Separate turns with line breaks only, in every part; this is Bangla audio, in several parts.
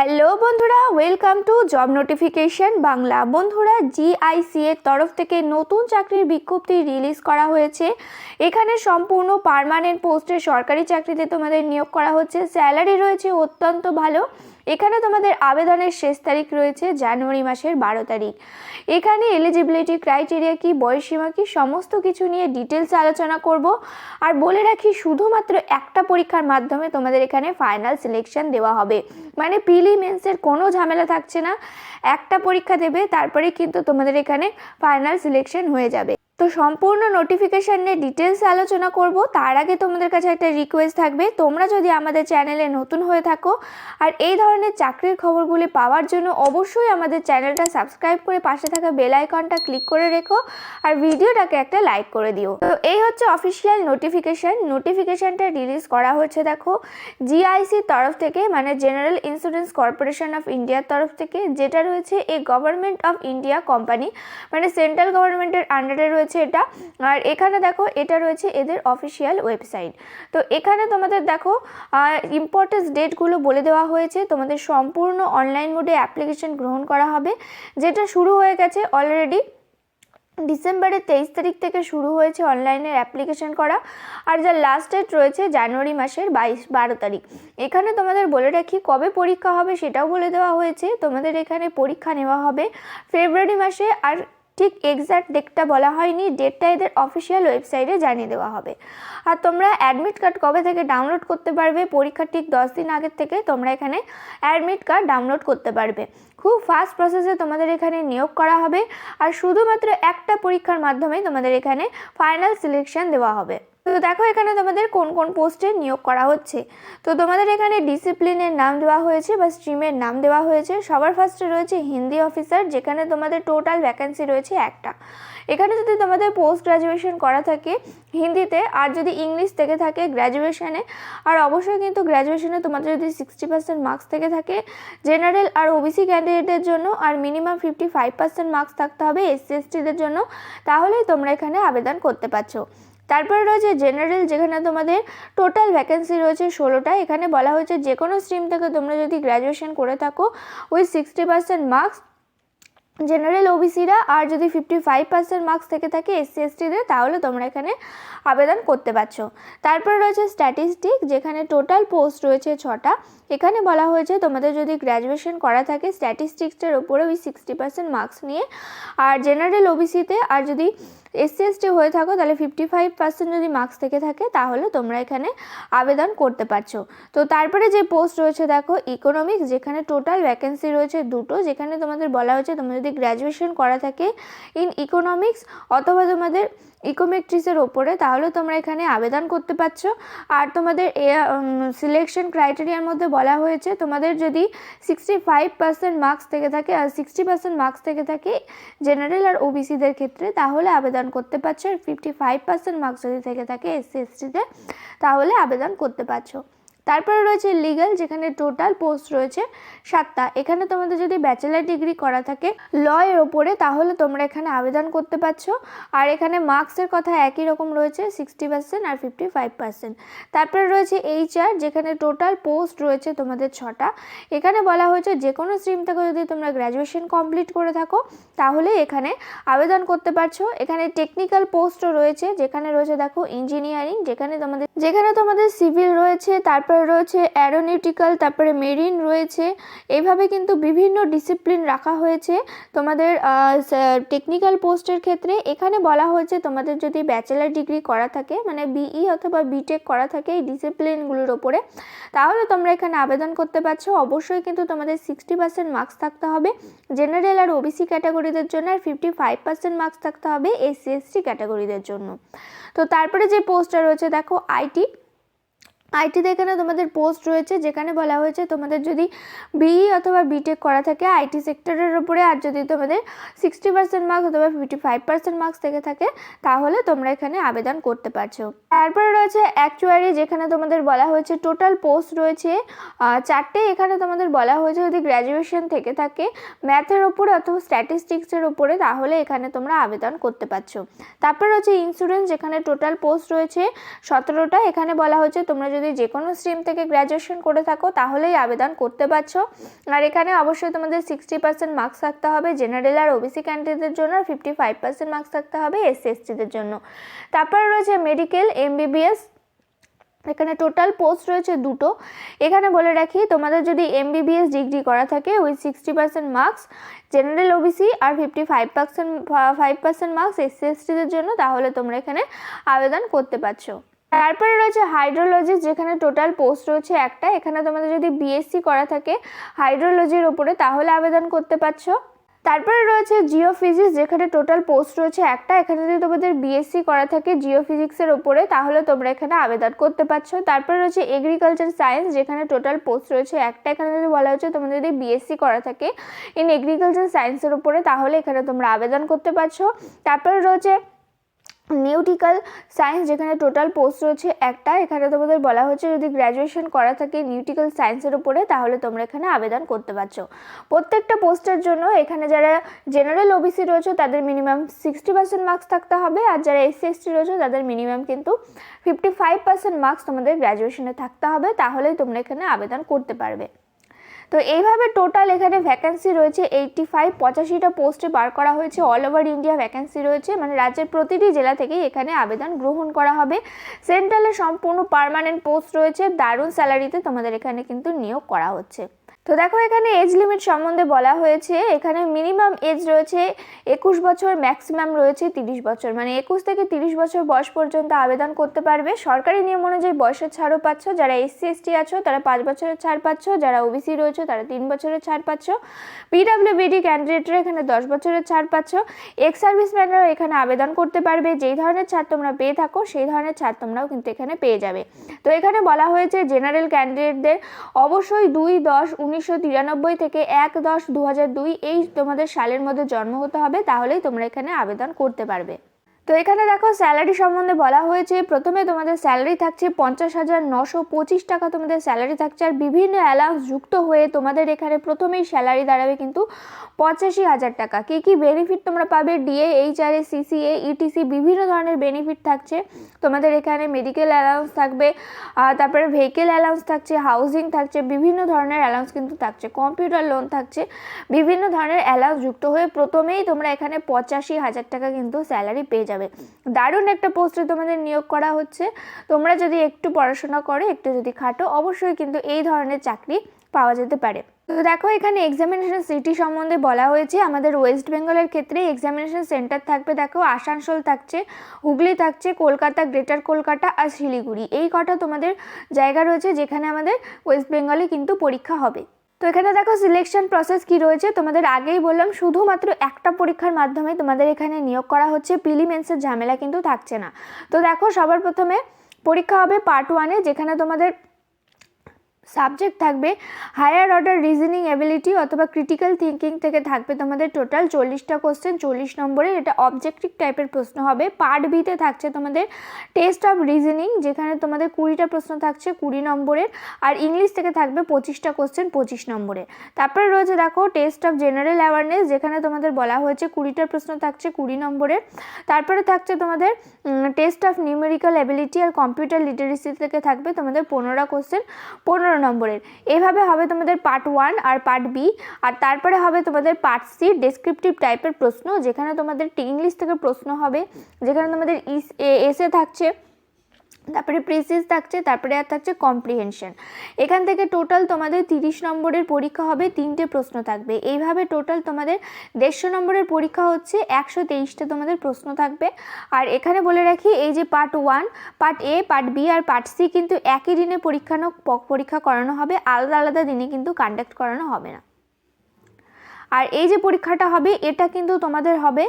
হ্যালো বন্ধুরা welcome to job notification Bangla বন্ধুরা জিআইসি এর তরফ থেকে নতুন চাকরির বিজ্ঞপ্তি রিলিজ করা হয়েছে এখানে সম্পূর্ণ পারমানেন্ট পোস্টে সরকারি চাকরিতে তোমাদের নিয়োগ করা হচ্ছে স্যালারি রয়েছে অত্যন্ত ভালো এখানে তোমাদের আবেদনের শেষ তারিখ রয়েছে জানুয়ারি মাসের বারো তারিখ এখানে এলিজিবিলিটি ক্রাইটেরিয়া কি বয়সীমা কি সমস্ত কিছু নিয়ে ডিটেলস আলোচনা করব আর বলে রাখি শুধুমাত্র একটা পরীক্ষার মাধ্যমে তোমাদের এখানে ফাইনাল সিলেকশন দেওয়া হবে মানে পিলি মেন্সের কোনো ঝামেলা থাকছে না একটা পরীক্ষা দেবে তারপরে কিন্তু তোমাদের এখানে ফাইনাল সিলেকশন হয়ে যাবে তো সম্পূর্ণ নোটিফিকেশান নিয়ে ডিটেলস আলোচনা করব তার আগে তোমাদের কাছে একটা রিকোয়েস্ট থাকবে তোমরা যদি আমাদের চ্যানেলে নতুন হয়ে থাকো আর এই ধরনের চাকরির খবরগুলি পাওয়ার জন্য অবশ্যই আমাদের চ্যানেলটা সাবস্ক্রাইব করে পাশে থাকা বেল আইকনটা ক্লিক করে রেখো আর ভিডিওটাকে একটা লাইক করে দিও তো এই হচ্ছে অফিসিয়াল নোটিফিকেশান নোটিফিকেশানটা রিলিজ করা হচ্ছে দেখো জিআইসির তরফ থেকে মানে জেনারেল ইন্স্যুরেন্স কর্পোরেশন অফ ইন্ডিয়ার তরফ থেকে যেটা রয়েছে a government of India company মানে সেন্ট্রাল গভর্নমেন্টের আন্ডারে রয়েছে হচ্ছে এটা আর এখানে দেখো এটা রয়েছে এদের অফিসিয়াল ওয়েবসাইট তো এখানে তোমাদের দেখো ইম্পর্টেন্স ডেটগুলো বলে দেওয়া হয়েছে তোমাদের সম্পূর্ণ অনলাইন মোডে অ্যাপ্লিকেশন গ্রহণ করা হবে যেটা শুরু হয়ে গেছে অলরেডি ডিসেম্বরের তেইশ তারিখ থেকে শুরু হয়েছে অনলাইনের অ্যাপ্লিকেশন করা আর যা লাস্ট ডেট রয়েছে জানুয়ারি মাসের বাইশ বারো তারিখ এখানে তোমাদের বলে রাখি কবে পরীক্ষা হবে সেটাও বলে দেওয়া হয়েছে তোমাদের এখানে পরীক্ষা নেওয়া হবে ফেব্রুয়ারি মাসে আর ঠিক এক্স্যাক্ট ডেটটা বলা হয়নি ডেটটা এদের অফিসিয়াল ওয়েবসাইটে জানিয়ে দেওয়া হবে আর তোমরা অ্যাডমিট কার্ড কবে থেকে ডাউনলোড করতে পারবে পরীক্ষার ঠিক দশ দিন আগের থেকে তোমরা এখানে অ্যাডমিট কার্ড ডাউনলোড করতে পারবে খুব ফাস্ট প্রসেসে তোমাদের এখানে নিয়োগ করা হবে আর শুধুমাত্র একটা পরীক্ষার মাধ্যমে তোমাদের এখানে ফাইনাল সিলেকশন দেওয়া হবে তো দেখো এখানে তোমাদের কোন কোন পোস্টে নিয়োগ করা হচ্ছে তো তোমাদের এখানে ডিসিপ্লিনের নাম দেওয়া হয়েছে বা স্ট্রিমের নাম দেওয়া হয়েছে সবার ফার্স্টে রয়েছে হিন্দি অফিসার যেখানে তোমাদের টোটাল ভ্যাকেন্সি রয়েছে একটা এখানে যদি তোমাদের পোস্ট গ্র্যাজুয়েশন করা থাকে হিন্দিতে আর যদি ইংলিশ থেকে থাকে গ্র্যাজুয়েশনে আর অবশ্যই কিন্তু গ্র্যাজুয়েশনে তোমাদের যদি সিক্সটি পার্সেন্ট মার্কস থেকে থাকে জেনারেল আর ওবিসি ক্যান্ডিডেটদের জন্য আর minimum fifty five percent marks থাকতে হবে এসসি এসটিদের জন্য তাহলেই তোমরা এখানে আবেদন করতে পারছো তারপরে রয়েছে জেনারেল যেখানে তোমাদের টোটাল ভ্যাকেন্সি রয়েছে ষোলোটা এখানে বলা হয়েছে যে কোনো স্ট্রিম থেকে তোমরা যদি গ্র্যাজুয়েশন করে থাকো with sixty percent marks general ওবিসিরা আর যদি ফিফটি ফাইভ পার্সেন্ট মার্কস থেকে থাকে এসসি এসটিদের তাহলে তোমরা এখানে আবেদন করতে পারছো তারপর রয়েছে স্ট্যাটিস্টিক যেখানে টোটাল পোস্ট রয়েছে ছটা এখানে বলা হয়েছে তোমাদের যদি গ্র্যাজুয়েশন করা থাকে স্ট্যাটিস্টিক্সের ওপরে ওই সিক্সটি পার্সেন্ট মার্কস নিয়ে আর জেনারেল ওবিসিতে আর যদি এসসি এসটি হয়ে থাকো তাহলে ফিফটি ফাইভ পার্সেন্ট যদি মার্কস থেকে থাকে তাহলে তোমরা এখানে আবেদন করতে পারছো তো তারপরে যে পোস্ট রয়েছে দেখো ইকোনমিক্স যেখানে টোটাল ভ্যাকেন্সি রয়েছে দুটো যেখানে তোমাদের বলা হয়েছে তোমরা যদি গ্র্যাজুয়েশন করা থাকে ইন ইকোনমিক্স অথবা তোমাদের ইকোমেট্রিসের ওপরে তাহলে তোমরা এখানে আবেদন করতে পারছো আর তোমাদের এ সিলেকশন ক্রাইটেরিয়ার মধ্যে বলা হয়েছে তোমাদের যদি সিক্সটি ফাইভ পার্সেন্ট মার্কস থেকে থাকে আর সিক্সটি পার্সেন্ট মার্কস থেকে থাকে জেনারেল আর ওবিসিদের ক্ষেত্রে তাহলে আবেদন করতে পারছো আর ফিফটি ফাইভ পার্সেন্ট মার্কস যদি থেকে থাকে এসসি এসটিতে তাহলে আবেদন করতে পারছো তারপরে রয়েছে লিগ্যাল যেখানে টোটাল পোস্ট রয়েছে সাতটা এখানে তোমাদের যদি ব্যাচেলার ডিগ্রি করা থাকে ল এর ওপরে তাহলে তোমরা এখানে আবেদন করতে পারছো আর এখানে মার্কসের কথা একই রকম রয়েছে সিক্সটি পার্সেন্ট আর ফিফটি ফাইভ পার্সেন্ট তারপরে রয়েছে এইচ আর যেখানে টোটাল পোস্ট রয়েছে তোমাদের ছটা এখানে বলা হয়েছে যে কোনো স্ট্রিম থেকে যদি তোমরা গ্র্যাজুয়েশন কমপ্লিট করে থাকো তাহলে এখানে আবেদন করতে পারছো এখানে টেকনিক্যাল পোস্টও রয়েছে যেখানে রয়েছে দেখো ইঞ্জিনিয়ারিং যেখানে তোমাদের যেখানে তোমাদের সিভিল রয়েছে তারপর তারপরে রয়েছে অ্যারোনিউটিক্যাল তারপরে মেরিন রয়েছে এভাবে কিন্তু বিভিন্ন ডিসিপ্লিন রাখা হয়েছে তোমাদের টেকনিক্যাল পোস্টের ক্ষেত্রে এখানে বলা হয়েছে তোমাদের যদি ব্যাচেলার ডিগ্রি করা থাকে মানে বিই e অথবা বিটেক করা থাকে এই ডিসিপ্লিনগুলোর ওপরে তাহলে তোমরা এখানে আবেদন করতে পারছো অবশ্যই কিন্তু তোমাদের সিক্সটি পার্সেন্ট মার্কস থাকতে হবে জেনারেল আর ওবিসি ক্যাটাগরিদের জন্য আর ফিফটি ফাইভ পার্সেন্ট মার্কস থাকতে হবে এসসি এসটি ক্যাটাগরিদের জন্য তো তারপরে যে পোস্টটা রয়েছে দেখো আইটি আইটিতে এখানে তোমাদের পোস্ট রয়েছে যেখানে বলা হয়েছে তোমাদের যদি বিই e অথবা বিটেক করা থাকে আইটি সেক্টরের ওপরে আর যদি তোমাদের সিক্সটি পার্সেন্ট মার্কস অথবা ফিফটি ফাইভ পার্সেন্ট মার্কস থেকে থাকে তাহলে তোমরা এখানে আবেদন করতে পারছো তারপরে রয়েছে অ্যাকচুয়ারি যেখানে তোমাদের বলা হয়েছে টোটাল পোস্ট রয়েছে চারটে এখানে তোমাদের বলা হয়েছে যদি গ্র্যাজুয়েশন থেকে থাকে ম্যাথের ওপরে অথবা স্ট্যাটিস্টিক্সের ওপরে তাহলে এখানে তোমরা আবেদন করতে পারছো তারপর রয়েছে ইন্স্যুরেন্স যেখানে টোটাল পোস্ট রয়েছে সতেরোটা এখানে বলা হয়েছে তোমরা যদি যে কোনো স্ট্রিম থেকে গ্র্যাজুয়েশন করে থাকো তাহলেই আবেদন করতে পারছো আর এখানে অবশ্যই তোমাদের সিক্সটি পার্সেন্ট মার্কস থাকতে হবে জেনারেল আর ওবিসি ক্যান্ডিডেটদের জন্য আর ফিফটি ফাইভ পার্সেন্ট মার্কস থাকতে হবে এসসিএসটিদের জন্য তারপরে রয়েছে মেডিকেল এমবিবিএস এখানে টোটাল পোস্ট রয়েছে দুটো এখানে বলে রাখি তোমাদের যদি এমবিবিএস ডিগ্রি করা থাকে ওই sixty percent marks general OBC আর fifty five percent five percent marks SC এসটিদের জন্য তাহলে তোমরা এখানে আবেদন করতে পারছো তারপরে রয়েছে হাইড্রোলজি যেখানে টোটাল পোস্ট রয়েছে একটা এখানে তোমাদের যদি বিএসসি করা থাকে হাইড্রোলজির ওপরে তাহলে আবেদন করতে পারছো তারপরে রয়েছে জিওফিজিক্স যেখানে টোটাল পোস্ট রয়েছে একটা এখানে যদি তোমাদের বিএসসি করা থাকে জিওফিজিক্সের ওপরে তাহলে তোমরা এখানে আবেদন করতে পারছো তারপরে রয়েছে এগ্রিকালচার সায়েন্স যেখানে টোটাল পোস্ট রয়েছে একটা এখানে যদি বলা হচ্ছে তোমাদের যদি বিএসসি করা থাকে ইন এগ্রিকালচার সায়েন্সের ওপরে তাহলে এখানে তোমরা আবেদন করতে পারছো তারপরে রয়েছে নিউটিক্যাল সায়েন্স যেখানে টোটাল পোস্ট রয়েছে একটা এখানে তোমাদের বলা হচ্ছে যদি গ্র্যাজুয়েশন করা থাকে নিউটিক্যাল সায়েন্সের উপরে তাহলে তোমরা এখানে আবেদন করতে পারছো প্রত্যেকটা পোস্টের জন্য এখানে যারা জেনারেল ওবিসি রয়েছে তাদের মিনিমাম সিক্সটি পার্সেন্ট মার্কস থাকতে হবে আর যারা এসসি এসটি রয়েছে তাদের মিনিমাম কিন্তু ফিফটি ফাইভ পার্সেন্ট মার্কস তোমাদের গ্র্যাজুয়েশনে থাকতে হবে তাহলেই তোমরা এখানে আবেদন করতে পারবে তো এইভাবে টোটাল এখানে ভ্যাকেন্সি রয়েছে এইটটি ফাইভ পঁচাশিটা পোস্টে বার করা হয়েছে অল ওভার ইন্ডিয়া ভ্যাকেন্সি রয়েছে মানে রাজ্যের প্রতিটি জেলা থেকেই এখানে আবেদন গ্রহণ করা হবে সেন্ট্রালে সম্পূর্ণ পারমানেন্ট পোস্ট রয়েছে দারুণ স্যালারিতে তোমাদের এখানে কিন্তু নিয়োগ করা হচ্ছে তো দেখো এখানে এজ লিমিট সম্বন্ধে বলা হয়েছে এখানে মিনিমাম এজ রয়েছে একুশ বছর ম্যাক্সিমাম রয়েছে তিরিশ বছর মানে একুশ থেকে তিরিশ বছর বয়স পর্যন্ত আবেদন করতে পারবে সরকারি নিয়ম অনুযায়ী বয়সের ছাড়ও পাচ্ছ যারা এসসি এসটি আছো তারা পাঁচ বছরের ছাড় পাচ্ছ যারা ওবিসি রয়েছে তারা তিন বছরের ছাড় পাচ্ছ পিডাব্লিউবিডি ক্যান্ডিডেটরা এখানে দশ বছরের ছাড় পাচ্ছ এক্স সার্ভিসম্যানরাও এখানে আবেদন করতে পারবে যেই ধরনের ছাড় তোমরা পেয়ে থাকো সেই ধরনের ছাড় তোমরাও কিন্তু এখানে পেয়ে যাবে তো এখানে বলা হয়েছে জেনারেল ক্যান্ডিডেটদের অবশ্যই দুই দশ উনিশ উনিশশো তিরানব্বই থেকে এক দশ দু এই তোমাদের সালের মধ্যে জন্ম হতে হবে তাহলেই তোমরা এখানে আবেদন করতে পারবে তো এখানে দেখো স্যালারি সম্বন্ধে বলা হয়েছে প্রথমে তোমাদের স্যালারি থাকছে পঞ্চাশ হাজার নশো পঁচিশ টাকা তোমাদের স্যালারি থাকছে আর বিভিন্ন অ্যালাউন্স যুক্ত হয়ে তোমাদের এখানে প্রথমেই স্যালারি দাঁড়াবে কিন্তু পঁচাশি হাজার টাকা কী কী বেনিফিট তোমরা পাবে ডিএ এইচআরএ সিসিএ ইটিসি বিভিন্ন ধরনের বেনিফিট থাকছে তোমাদের এখানে মেডিকেল অ্যালাউন্স থাকবে তারপরে ভেহিকেল অ্যালাউন্স থাকছে হাউজিং থাকছে বিভিন্ন ধরনের অ্যালাউন্স কিন্তু থাকছে কম্পিউটার লোন থাকছে বিভিন্ন ধরনের অ্যালাউন্স যুক্ত হয়ে প্রথমেই তোমরা এখানে পঁচাশি হাজার টাকা কিন্তু স্যালারি পেয়ে যাবে যাবে দারুণ একটা পোস্টে তোমাদের নিয়োগ করা হচ্ছে তোমরা যদি একটু পড়াশোনা করো একটু যদি খাটো অবশ্যই কিন্তু এই ধরনের চাকরি পাওয়া যেতে পারে তো দেখো এখানে এক্সামিনেশন সিটি সম্বন্ধে বলা হয়েছে আমাদের ওয়েস্ট বেঙ্গলের ক্ষেত্রে এক্সামিনেশন সেন্টার থাকবে দেখো আসানসোল থাকছে হুগলি থাকছে কলকাতা গ্রেটার কলকাতা আর শিলিগুড়ি এই কটা তোমাদের জায়গা রয়েছে যেখানে আমাদের ওয়েস্ট বেঙ্গলে কিন্তু পরীক্ষা হবে তো এখানে দেখো সিলেকশন প্রসেস কি রয়েছে তোমাদের আগেই বললাম শুধুমাত্র একটা পরীক্ষার মাধ্যমে তোমাদের এখানে নিয়োগ করা হচ্ছে প্রিলিমেন্সের ঝামেলা কিন্তু থাকছে না তো দেখো সবার প্রথমে পরীক্ষা হবে পার্ট ওয়ানে যেখানে তোমাদের সাবজেক্ট থাকবে হায়ার অর্ডার রিজনিং অ্যাবিলিটি অথবা ক্রিটিক্যাল থিঙ্কিং থেকে থাকবে তোমাদের টোটাল চল্লিশটা কোশ্চেন চল্লিশ নম্বরের এটা অবজেক্টিভ টাইপের প্রশ্ন হবে পার্ট বিতে থাকছে তোমাদের টেস্ট অফ রিজনিং যেখানে তোমাদের কুড়িটা প্রশ্ন থাকছে কুড়ি নম্বরের আর ইংলিশ থেকে থাকবে পঁচিশটা কোশ্চেন পঁচিশ নম্বরে তারপরে রয়েছে দেখো টেস্ট অফ জেনারেল অ্যাওয়ারনেস যেখানে তোমাদের বলা হয়েছে কুড়িটা প্রশ্ন থাকছে কুড়ি নম্বরের তারপরে থাকছে তোমাদের টেস্ট অফ নিউমেরিক্যাল অ্যাবিলিটি আর কম্পিউটার লিটারেসি থেকে থাকবে তোমাদের পনেরো কোশ্চেন পনেরো নম্বরের এভাবে হবে তোমাদের পার্ট ওয়ান আর পার্ট বি আর তারপরে হবে তোমাদের পার্ট সি ডেসক্রিপটিভ টাইপের প্রশ্ন যেখানে তোমাদের ইংলিশ থেকে প্রশ্ন হবে যেখানে তোমাদের ইস e এসে থাকছে তারপরে প্রেসিস থাকছে তারপরে আর থাকছে কম্প্রিহেনশন এখান থেকে টোটাল তোমাদের তিরিশ নম্বরের পরীক্ষা হবে তিনটে প্রশ্ন থাকবে এইভাবে টোটাল তোমাদের দেড়শো নম্বরের পরীক্ষা হচ্ছে একশো তেইশটা তোমাদের প্রশ্ন থাকবে আর এখানে বলে রাখি এই যে part one part A part B আর পার্ট সি কিন্তু একই দিনে পরীক্ষা পরীক্ষা করানো হবে আলাদা আলাদা দিনে কিন্তু কন্ডাক্ট করানো হবে না আর এই যে পরীক্ষাটা হবে এটা কিন্তু তোমাদের হবে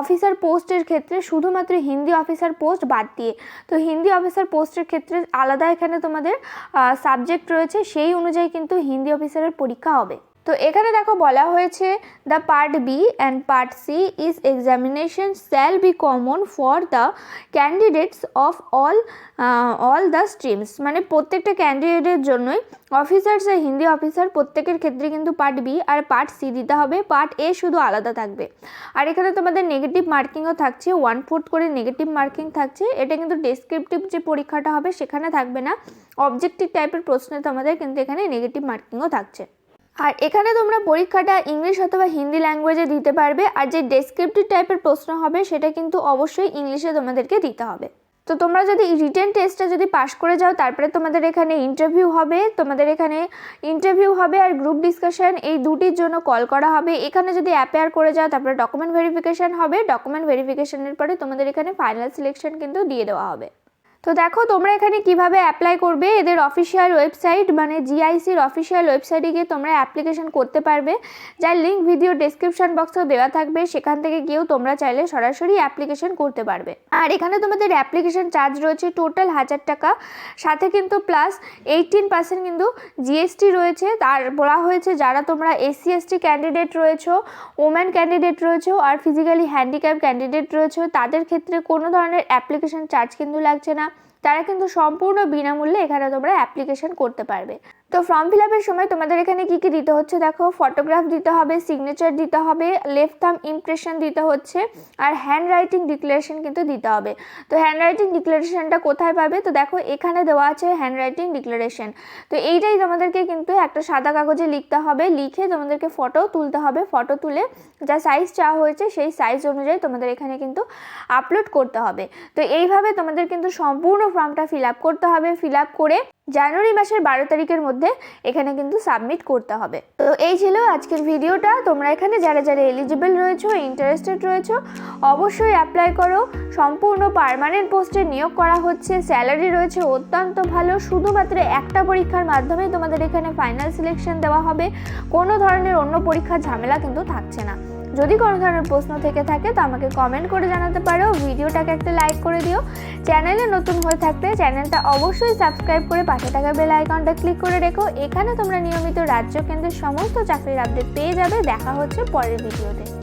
অফিসার পোস্টের ক্ষেত্রে শুধুমাত্র হিন্দি অফিসার পোস্ট বাদ দিয়ে তো হিন্দি অফিসার পোস্টের ক্ষেত্রে আলাদা এখানে তোমাদের সাবজেক্ট রয়েছে সেই অনুযায়ী কিন্তু হিন্দি অফিসারের পরীক্ষা হবে তো এখানে দেখো বলা হয়েছে the part B and part C is examination shall be common for the candidates of all all the streams মানে প্রত্যেকটা ক্যান্ডিডেটের জন্যই অফিসার হিন্দি অফিসার প্রত্যেকের ক্ষেত্রে কিন্তু পার্ট বি আর পার্ট সি দিতে হবে পার্ট এ শুধু আলাদা থাকবে আর এখানে তোমাদের নেগেটিভ মার্কিংও থাকছে ওয়ান ফোর্থ করে নেগেটিভ মার্কিং থাকছে এটা কিন্তু ডেসক্রিপটিভ যে পরীক্ষাটা হবে সেখানে থাকবে না অবজেক্টিভ টাইপের প্রশ্নে তোমাদের কিন্তু এখানে নেগেটিভ মার্কিংও থাকছে আর এখানে তোমরা পরীক্ষাটা ইংলিশ অথবা হিন্দি ল্যাঙ্গুয়েজে দিতে পারবে আর যে ডেসক্রিপটিভ টাইপের প্রশ্ন হবে সেটা কিন্তু অবশ্যই ইংলিশে তোমাদেরকে দিতে হবে তো তোমরা যদি রিটেন টেস্টটা যদি পাশ করে যাও তারপরে তোমাদের এখানে ইন্টারভিউ হবে তোমাদের এখানে ইন্টারভিউ হবে আর গ্রুপ ডিসকাশন এই দুটির জন্য কল করা হবে এখানে যদি অ্যাপেয়ার করে যাও তারপরে ডকুমেন্ট ভেরিফিকেশান হবে ডকুমেন্ট ভেরিফিকেশানের পরে তোমাদের এখানে ফাইনাল সিলেকশন কিন্তু দিয়ে দেওয়া হবে তো দেখো তোমরা এখানে কিভাবে অ্যাপ্লাই করবে এদের অফিসিয়াল ওয়েবসাইট মানে জিআইসির অফিসিয়াল ওয়েবসাইটে গিয়ে তোমরা অ্যাপ্লিকেশন করতে পারবে যার লিঙ্ক ভিডিও ডিসক্রিপশান বক্সেও দেওয়া থাকবে সেখান থেকে গিয়েও তোমরা চাইলে সরাসরি অ্যাপ্লিকেশন করতে পারবে আর এখানে তোমাদের অ্যাপ্লিকেশন চার্জ রয়েছে টোটাল হাজার টাকা সাথে কিন্তু প্লাস এইটিন পার্সেন্ট কিন্তু জিএসটি রয়েছে তার বলা হয়েছে যারা তোমরা এসসি এসটি ক্যান্ডিডেট রয়েছ ওম্যান ক্যান্ডিডেট রয়েছ আর ফিজিক্যালি হ্যান্ডিক্যাপ ক্যান্ডিডেট রয়েছ তাদের ক্ষেত্রে কোনো ধরনের অ্যাপ্লিকেশন চার্জ কিন্তু লাগছে না তারা কিন্তু সম্পূর্ণ বিনামূল্যে এখানে তোমরা অ্যাপ্লিকেশন করতে পারবে তো ফর্ম ফিল আপের সময় তোমাদের এখানে কী কী দিতে হচ্ছে দেখো ফটোগ্রাফ দিতে হবে সিগনেচার দিতে হবে লেফট থাম ইমপ্রেশন দিতে হচ্ছে আর হ্যান্ড রাইটিং ডিক্লারেশন কিন্তু দিতে হবে তো হ্যান্ড রাইটিং ডিক্লারেশনটা কোথায় পাবে তো দেখো এখানে দেওয়া আছে হ্যান্ড রাইটিং ডিক্লারেশন তো এইটাই তোমাদেরকে কিন্তু একটা সাদা কাগজে লিখতে হবে লিখে তোমাদেরকে ফটো তুলতে হবে ফটো তুলে যা সাইজ চাওয়া হয়েছে সেই সাইজ অনুযায়ী তোমাদের এখানে কিন্তু আপলোড করতে হবে তো এইভাবে তোমাদের কিন্তু সম্পূর্ণ ফর্মটা ফিল আপ করতে হবে ফিল আপ করে জানুয়ারি মাসের বারো তারিখের মধ্যে এখানে কিন্তু সাবমিট করতে হবে তো এই ছিল আজকের ভিডিওটা তোমরা এখানে যারা যারা এলিজিবল রয়েছো ইন্টারেস্টেড রয়েছো অবশ্যই অ্যাপ্লাই করো সম্পূর্ণ পারমানেন্ট পোস্টে নিয়োগ করা হচ্ছে স্যালারি রয়েছে অত্যন্ত ভালো শুধুমাত্র একটা পরীক্ষার মাধ্যমে তোমাদের এখানে ফাইনাল সিলেকশন দেওয়া হবে কোনো ধরনের অন্য পরীক্ষার ঝামেলা কিন্তু থাকছে না যদি কোনো ধরনের প্রশ্ন থেকে থাকে তো আমাকে কমেন্ট করে জানাতে পারো ভিডিওটাকে একটা লাইক করে দিও চ্যানেলে নতুন হয়ে থাকলে চ্যানেলটা অবশ্যই সাবস্ক্রাইব করে পাশে থাকা বেল আইকনটা ক্লিক করে রেখো এখানে তোমরা নিয়মিত রাজ্য কেন্দ্রের সমস্ত চাকরির আপডেট পেয়ে যাবে দেখা হচ্ছে পরের ভিডিওতে